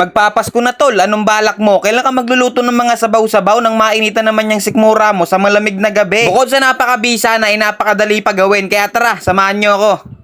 Pagpapasko na tol, anong balak mo? Kailan ka magluluto ng mga sabaw-sabaw nang mainitan naman yung sikmura mo sa malamig na gabi? Bukod sa napakabisa na ay napakadali pa gawin, kaya tara, samahan nyo ako.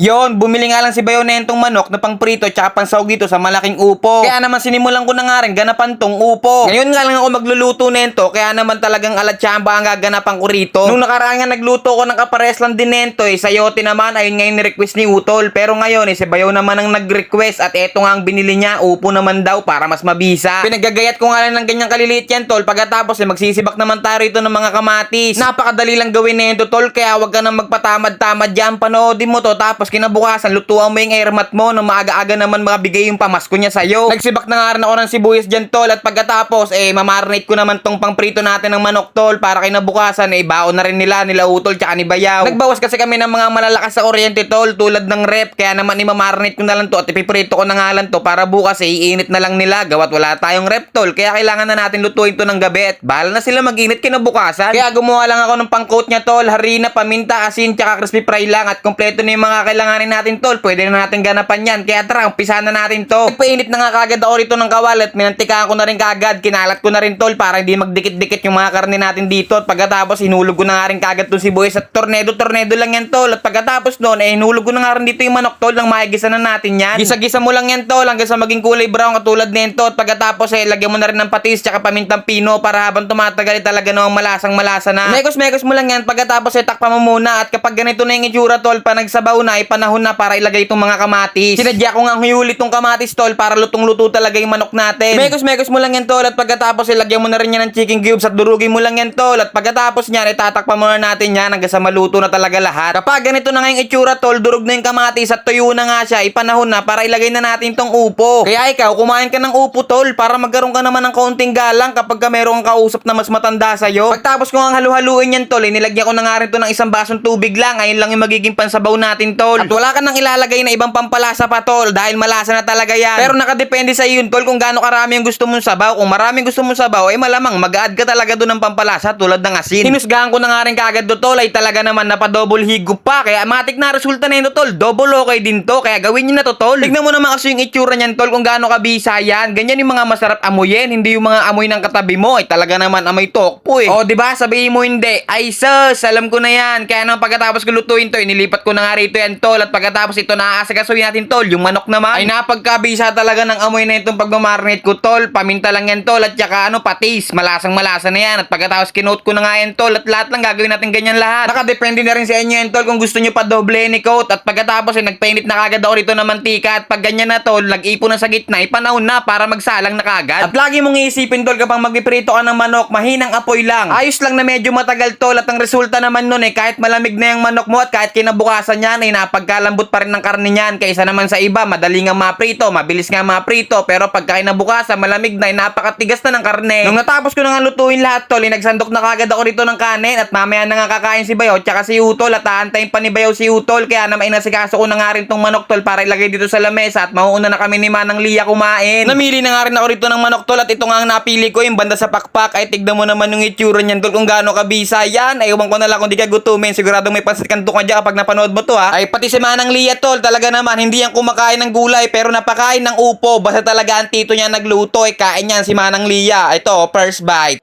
Yon, bumili nga lang si Bayo nentong manok na pang prito tsaka pang sahog dito sa malaking upo. Kaya naman sinimulan ko na nga rin ganapan tong upo. Ngayon nga lang ako magluluto nento, kaya naman talagang alatsamba ang gaganapan ko rito. Nung nakaraan nga nagluto ko ng kapares lang din nento, eh, sayote naman ayun nga yung request ni Utol. Pero ngayon, eh, si Bayo naman ang nag-request at eto nga ang binili niya, upo naman daw para mas mabisa. Pinagagayat ko nga lang ng ganyang kaliliit yan, tol. Pagkatapos, eh, magsisibak naman tayo rito ng mga kamatis. Napakadali lang gawin nento, tol, kaya wag ka nang magpatamad-tamad dyan. Panoodin mo to, tapos kinabukasan, lutuan mo yung airmat mo nung maaga-aga naman mabigay yung pamasko niya sa'yo. Nagsibak na nga rin ako ng sibuyas dyan, tol. At pagkatapos, eh, mamarinate ko naman tong pangprito natin ng manok, tol. Para kinabukasan, eh, baon na rin nila, nila utol, tsaka ni Bayaw. Nagbawas kasi kami ng mga malalakas sa kuryente, tol, tulad ng rep. Kaya naman, imamarinate ko na lang to at ipiprito ko na nga lang to para bukas, eh, iinit na lang nila. Gawat wala tayong rep, tol. Kaya kailangan na natin lutuin to ng gabi at bahala na sila mag-init kinabukasan. Kaya gumawa lang ako ng pang-coat niya, tol. Harina, paminta, asin, tsaka crispy fry lang. At kompleto na yung mga kailanganin natin, tol. Pwede na natin ganapan yan. Kaya tara, umpisa na natin to. Nagpainit na nga kagad ako rito ng kawalat. Minantikaan ko na rin kagad. Kinalat ko na rin, tol, para hindi magdikit-dikit yung mga karne natin dito. At pagkatapos, hinulog ko na nga rin kagad tong sibuyas at tornado-tornado lang yan, tol. At pagkatapos noon, eh, hinulog ko na nga rin dito yung manok, tol, nang maigisa na natin yan. Gisa-gisa mo lang yan, tol, hanggang sa maging kulay brown katulad nito. At pagkatapos, eh, lagyan mo na rin ng patis tsaka pamintang pino para habang tumatagal, eh, talaga namang malasang malasa na. Mekos-mekos mo lang yan. Pagkatapos, eh, takpa mo muna. At kapag ganito na yung itsura, tol, pa nagsabaw na, eh, panahon na para ilagay itong mga kamatis. Sinadya ko nga huyuli itong kamatis, tol, para lutong-luto talaga yung manok natin. Mekos-mekos mo lang yan, tol, at pagkatapos, ilagyan mo na rin yan ng chicken cubes at durugin mo lang yan, tol. At pagkatapos niyan, itatakpan mo na natin yan hanggang sa maluto na talaga lahat. Kapag ganito na nga yung itsura, tol, durog na yung kamatis at tuyo na nga siya, ipanahon na para ilagay na natin tong upo. Kaya ikaw, kumain ka ng upo, tol, para magkaroon ka naman ng kaunting galang kapag ka meron kang kausap na mas matanda sa'yo. Pagtapos ko nga halu-haluin yan, tol, inilagyan ko na nga rin to ng isang basong tubig lang. Ayun lang yung magiging pansabaw natin, tol. At wala ka nang ilalagay na ibang pampalasa pa, tol, dahil malasa na talaga yan. Pero nakadepende sa yun, tol, kung gaano karami yung gusto mong sabaw. Kung maraming gusto mong sabaw, ay malamang mag-add ka talaga doon ng pampalasa tulad ng asin. Hinusgahan ko na nga rin kagad do, tol, ay talaga naman napadouble higup pa. Kaya matik na resulta na yun, tol. Double okay din to. Kaya gawin nyo na to, tol. Tignan mo naman kasi yung itsura niyan, tol, kung gaano kabisa yan. Ganyan yung mga masarap amuyin, hindi yung mga amoy ng katabi mo. Ay talaga naman amoy tokpo eh. O, di ba? Sabihin mo hindi. Ay, sus, alam ko na yan. Kaya naman pagkatapos ko lutuin to, inilipat ko na nga rito yan, tol. At pagkatapos ito naaasagasuhin natin, tol. Yung manok naman. Ay napagkabisa talaga ng amoy na itong pagmamarinate ko, tol. Paminta lang yan, tol. At saka ano, patis. Malasang malasa na yan. At pagkatapos kinote ko na nga yan, tol. At lahat lang gagawin natin ganyan lahat. Nakadepende na rin sa inyo yan, tol. Kung gusto nyo pa doble ni coat. At pagkatapos eh, nagpainit na kagad ako rito ng mantika. At pag ganyan na, tol, nag-ipon na sa gitna, ipanahon na para magsalang na kagad. At lagi mong iisipin, tol, kapag magpiprito ka ng manok, mahinang apoy lang. Ayos lang na medyo matagal, tol. At ang resulta naman nun eh, kahit malamig na yung manok mo at kahit kinabukasan yan, eh, napagkalambot pa rin ng karne niyan. Kaysa naman sa iba, madali nga maprito, mabilis nga maprito. Pero pagka kinabukasan, malamig na, napakatigas na ng karne. Nung natapos ko na nga lutuin lahat, tol, eh, nagsandok na kagad ako rito ng kanin. At mamaya na nga kakain si Bayaw, tsaka si Utol. At aantayin pa ni Bayaw si Utol. Kaya naman inasikaso ko na nga rin tong manok, tol, para ilagay dito sa lamesa. At mauuna na kami ni Manang Lia kumain. Namili na nga rin ako rito ng manok, tol. At ito nga ang napili ko, yung banda sa pakpak. Ay, tignan mo naman yung itsura niyan, tol, kung gaano kabisa yan. Ay, ko na lang kung di ka gutumin. Siguradong may pansit kanto ka dyan kapag napanood mo to, ha. Ay, pati si Manang Lia, tol, talaga naman, hindi yan kumakain ng gulay, pero napakain ng upo. Basta talaga ang tito niya nagluto, ay kain yan si Manang Lia. Ito, first bite.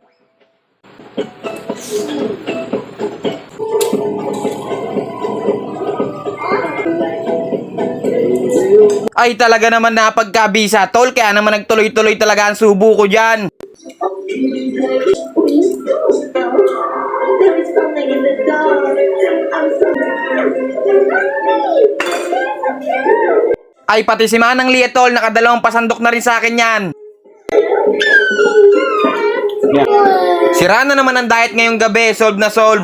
Ay talaga naman napagkabisa tol kaya naman nagtuloy-tuloy talaga ang subo ko dyan. There's something in the dark. I'm so Ay pati si Manang Lia tol nakadalawang pasandok na rin sa akin yan. Sira na naman ang diet ngayong gabi, solve na solve.